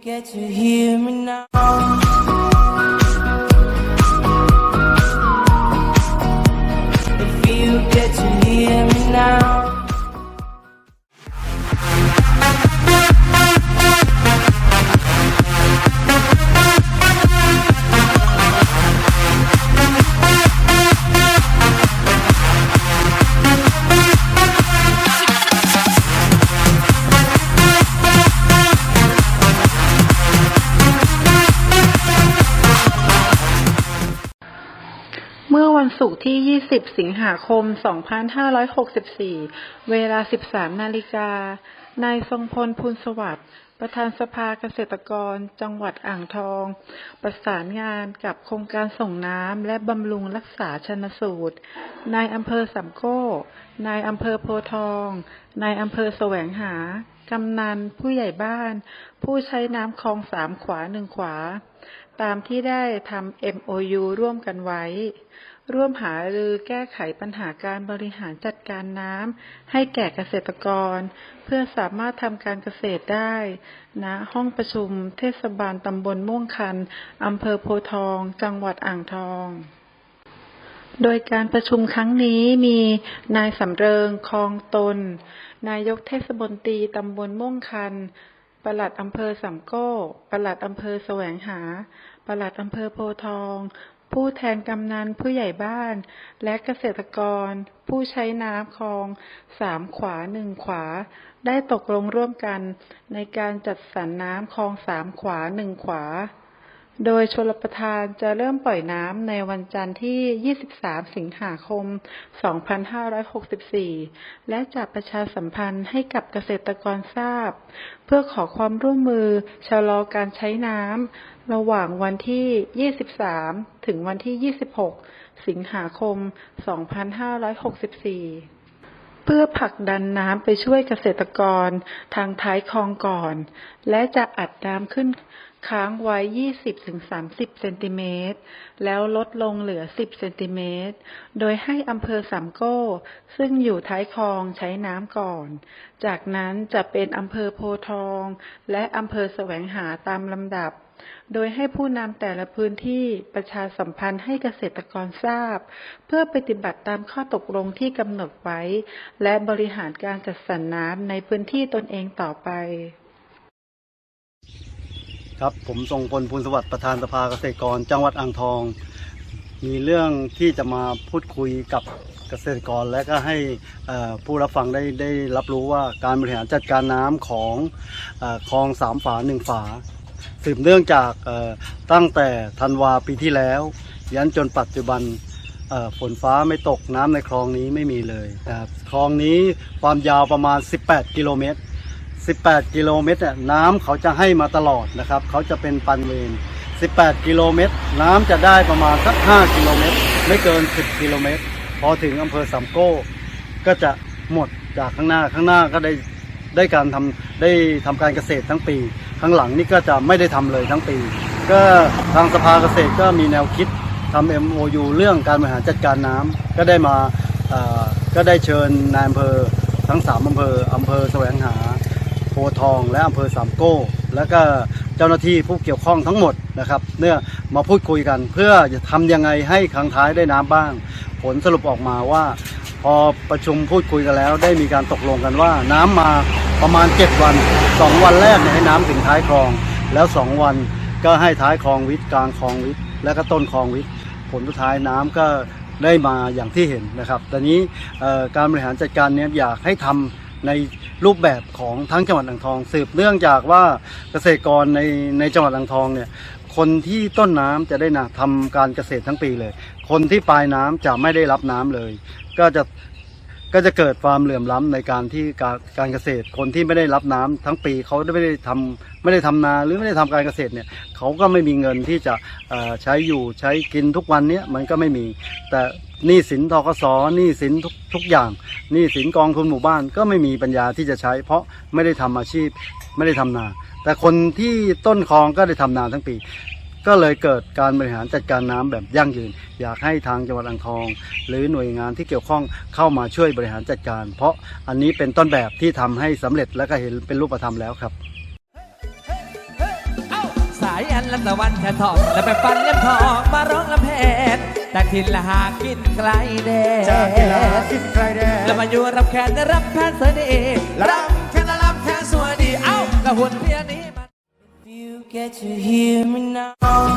get to hear me now. วันศุกร์ที่ 20 สิงหาคม 2564 เวลา 13 นาฬิกา นายทรงพลพูลสวัสดิ์ ประธานสภาเกษตรกร จังหวัดอ่างทอง ประสานงานกับโครงการส่งน้ำและบำรุงรักษาชนสูตร นายอำเภอสามโก้ นายอำเภอโพทอง นายอำเภอแสวงหา กำนัน ผู้ใหญ่บ้าน ผู้ใช้น้ำคลองสามขวาหนึ่งขวาตามที่ได้ทำ MOU ร่วมกันไว้ ร่วมหารือแก้ไขปัญหาการบริหารจัดการน้ำให้แก่เกษตรกร เพื่อสามารถทำการเกษตรได้ณห้องประชุมเทศบาลตำบลม่วงคันอำเภอโพทอง จังหวัดอ่างทองโดยการประชุมครั้งนี้มีนายสำเริงคลองตน นายกเทศมนตรีตำบลม่วงคัน ปลัดอำเภอสามโก้ ปลัดอำเภอแสวงหา ปลัดอำเภอโพทอง ผู้แทนกำนันผู้ใหญ่บ้าน และเกษตรกร ผู้ใช้น้ำคลองสามขวาหนึ่งขวา ได้ตกลงร่วมกันในการจัดสรรน้ำคลองสามขวาหนึ่งขวา โดยชลประทานจะเริ่มปล่อยน้ำในวันจันทร์ที่ 23 สิงหาคม 2564 และจะประชาสัมพันธ์ให้กับเกษตรกรทราบ เพื่อขอความร่วมมือชะลอการใช้น้ำระหว่างวันที่ 23 ถึงวันที่ 26 สิงหาคม 2564 เพื่อผลักดันน้ำไปช่วยเกษตรกรทางท้ายคลองก่อน และจะอัดน้ำขึ้นค้างไว้ 20-30 เซนติเมตร แล้วลดลงเหลือ 10 เซนติเมตร โดยให้อำเภอสามโก้ ซึ่งอยู่ท้ายคลองใช้น้ำก่อน จากนั้นจะเป็นอำเภอโพทอง และอำเภอแสวงหาตามลำดับ โดยให้ผู้นำแต่ละพื้นที่ประชาสัมพันธ์ให้เกษตรกรทราบ เพื่อปฏิบัติตามข้อตกลงที่กำหนดไว้ และบริหารการจัดสรรน้ำในพื้นที่ตนเองต่อไป ครับผมทรงพลพูลสวัสดิ์ประธานสภาเกษตรกร จังหวัดอ่างทอง มีเรื่องที่จะมาพูดคุยกับเกษตรกรและก็ให้ผู้รับฟังได้ได้รับรู้ว่าการบริหารจัดการน้ำของอคลองสามฝาหนึ่งฝา สืบเนื่องจากตั้งแต่ธันวาปีที่แล้ว ยันจนปัจจุบันฝนฟ้าไม่ตกน้ำในคลองนี้ไม่มีเลยนะครับคลองนี้ความยาวประมาณ 18 กิโลเมตร 18 กิโลเมตรน้ำเขาจะให้มาตลอดนะครับเขาจะเป็นปันเวร18 กิโลเมตร น้ำจะได้ประมาณสัก 5 กิโลเมตร ไม่เกิน 10 กิโลเมตร พอถึงอำเภอสามโก้ ก็จะหมดจากข้างหน้าข้างหน้าก็ได้ได้การทำได้ทำการเกษตรทั้งปี ข้างหลังนี่ก็จะไม่ได้ทำเลยทั้งปี ก็ทางสภาเกษตรก็มีแนวคิดทำ MOU เรื่องการบริหารจัดการน้ำก็ได้มาก็ได้เชิญนายอำเภอทั้งสามอำเภออำเภอแสวงหาโพทอง และอำเภอสามโก้ แล้วก็เจ้าหน้าที่ผู้เกี่ยวข้องทั้งหมดนะครับเนี่ยมาพูดคุยกันเพื่อจะทำยังไงให้ครั้งท้ายได้น้ำบ้าง ผลสรุปออกมาว่า พอประชุมพูดคุยกันแล้ว ได้มีการตกลงกันว่า น้ำมาประมาณ 7 วัน 2 วันแรกเนี่ยให้น้ำถึงท้ายคลอง แล้ว 2 วันก็ให้ท้ายคลองวิทย์กลางคลองวิทย์และก็ต้นคลองวิทย์ผลสุดท้ายน้ำก็ได้มาอย่างที่เห็นนะครับตอนนี้การบริหารจัดการเนี้อยากให้ทำในรูปแบบของทั้งจังหวัดอ่างทอง สืบเนื่องจากว่าเกษตรกรในในจังหวัดอ่างทองเนี่ยคนที่ต้นน้ำจะได้นะทำการเกษตรทั้งปีเลย คนที่ปลายน้ำจะไม่ได้รับน้ำเลย ก็จะก็จะเกิดความเหลื่อมล้ำในการที่การการเกษตรคนที่ไม่ได้รับน้ำทั้งปีเขาไม่ได้ทำไม่ได้ทำนาหรือไม่ได้ทำการเกษตรเนี่ยเขาก็ไม่มีเงินที่จะใช้อยู่ใช้กินทุกวันเนี้ยมันก็ไม่มี แต่หนี้สินทกสหนี้สินทุกทุกอย่างหนี้สินกองทุนหมู่บ้านก็ไม่มีปัญญาที่จะใช้ เพราะไม่ได้ทำอาชีพไม่ได้ทำนา แต่คนที่ต้นคลองก็ได้ทำนาทั้งปี ก็เลยเกิดการบริหารจัดการน้ำแบบยั่งยืน อยากให้ทางจังหวัดอ่างทอง หรือหน่วยงานที่เกี่ยวข้องเข้ามาช่วยบริหารจัดการ เพราะอันนี้เป็นต้นแบบที่ทำให้สำเร็จและก็เห็นเป็นรูปธรรมแล้วครับสายอันละตะวันจะทองแล้วไปฟันเล่มทองมาร้องลำแพนจากทินละหากินไกลแดนจากกีฬากินใครแดงแล้วมาอยู่รับแขนได้รับแทนเสน่ห์รับแค่ละรับแค่สวัสดีเอ้าละหุ่นเพียนี้มัน If you get to hear me now